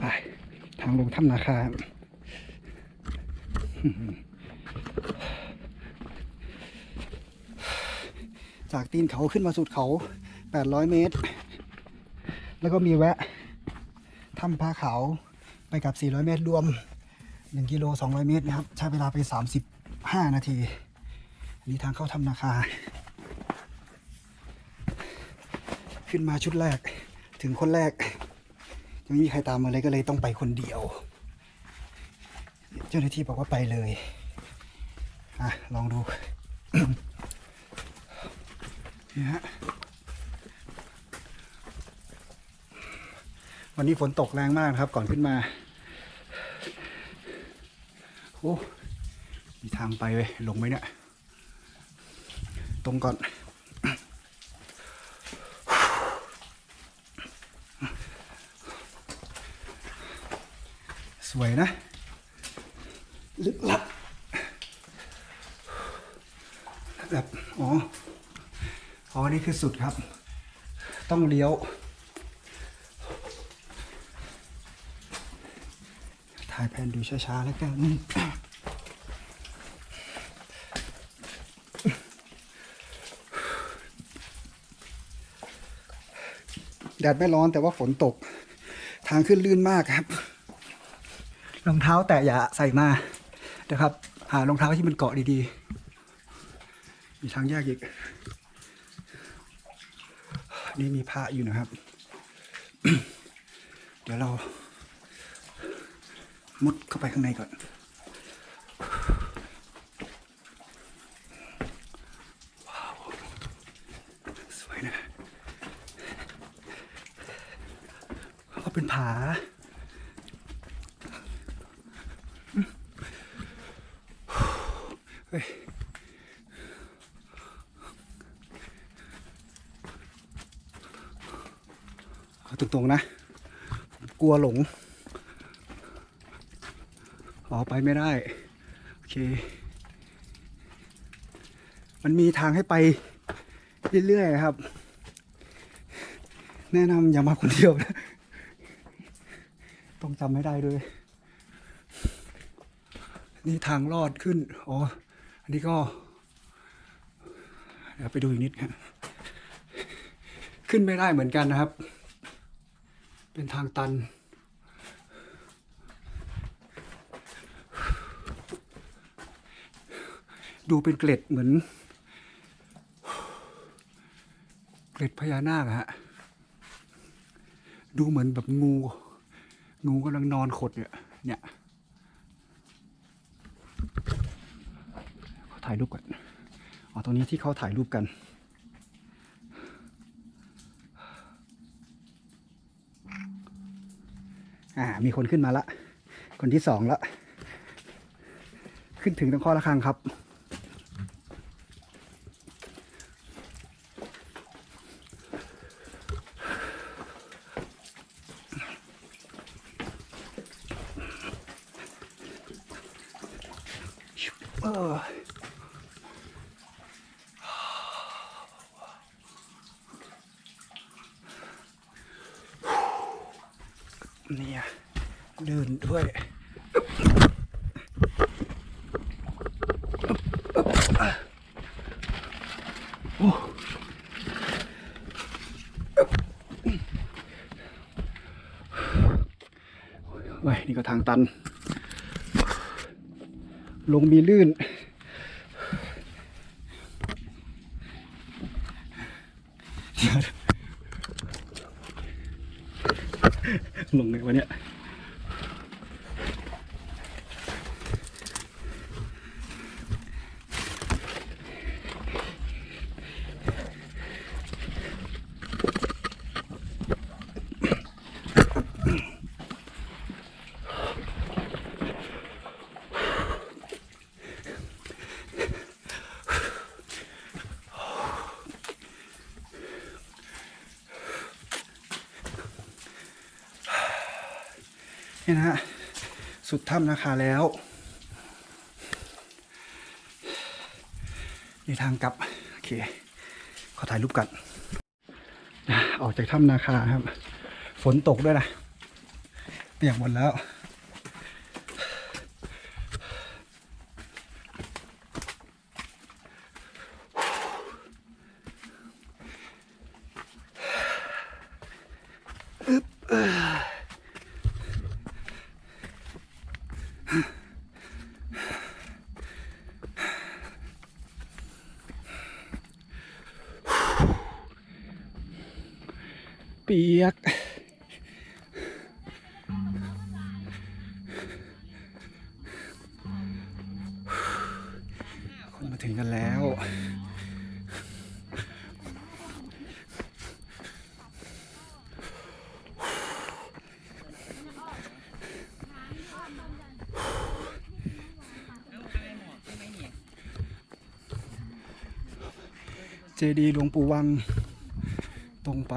ไปทางลงถ้ำนาคาจากตีนเขาขึ้นมาสุดเขา 800 เมตร แล้วก็มีแวะถ้ำผาขาวไปกับ 400 เมตรรวม 1 กิโล 200 เมตรนะครับ ใช้เวลาไป 35 นาที อันนี้ทางเข้าถ้ำนาคา ขึ้นมาชุดแรกถึงคนแรก ยังไม่มีใครตามมาเลยก็เลยต้องไปคนเดียว เจ้าหน้าที่บอกว่าไปเลยอะลองดูนี่ฮะวันนี้ฝนตกแรงมากนะครับ ก่อนขึ้นมาโอ้มีทางไปเว้ยลงไหมเนี่ย ตรงก่อน วยนะ ลึกลับแบบอ๋อ อ๋อ นี่คือสุดครับ ต้องเลี้ยว ถ่ายแผนดูช้าๆ แล้วกันแดดไม่ร้อนแต่ว่าฝนตก ทางขึ้นลื่นมากครับ รองเท้าแตะอย่าใส่มานะครับ หารองเท้าที่มันเกาะดีๆ มีทางแยกอีก นี่มีพระอยู่นะครับ เดี๋ยวเรา มุดเข้าไปข้างในก่อนว้าวสวยนะเขาเป็นผา เฮ้ยตรงๆนะ กลัวหลง ออกไปไม่ได้ โอเค มันมีทางให้ไปเรื่อยๆครับ แนะนำอย่ามาคนเดียวนะ ต้องจำไม่ได้ด้วย นี่ทางลอดขึ้น อ๋อ อันนี้ก็ เดี๋ยวไปดูอีกนิดครับขึ้นไม่ได้เหมือนกันนะครับ เป็นทางตัน ดูเป็นเกล็ดเหมือน เกล็ดพญานาคฮะ ดูเหมือนแบบงู งูกำลังนอนขดเนี่ยเนี่ย ขอ ถ่ายรูปก่อนอ๋อตรงนี้ที่เขาถ่ายรูปกัน อ่า มีคนขึ้นมาละ คนที่สองละ ขึ้นถึงตรงข้อละครังครับเออ เนี่ยเดินด้วยโอ้ไว้ยนี่ก็ทางตัน ลงมีลื่น ลงเในวันเนี้ย นี่นะฮะสุดถ้ำนาคาแล้ว นี่ทางกลับ โอเค ขอถ่ายรูปกันนออกจากถ้ำนาคาครับฝฝนตกด้วยนะเปียกหมดแล้ว เปียก คนมาถึงกันแล้ว เจดีหลวงปู่วังตรงไป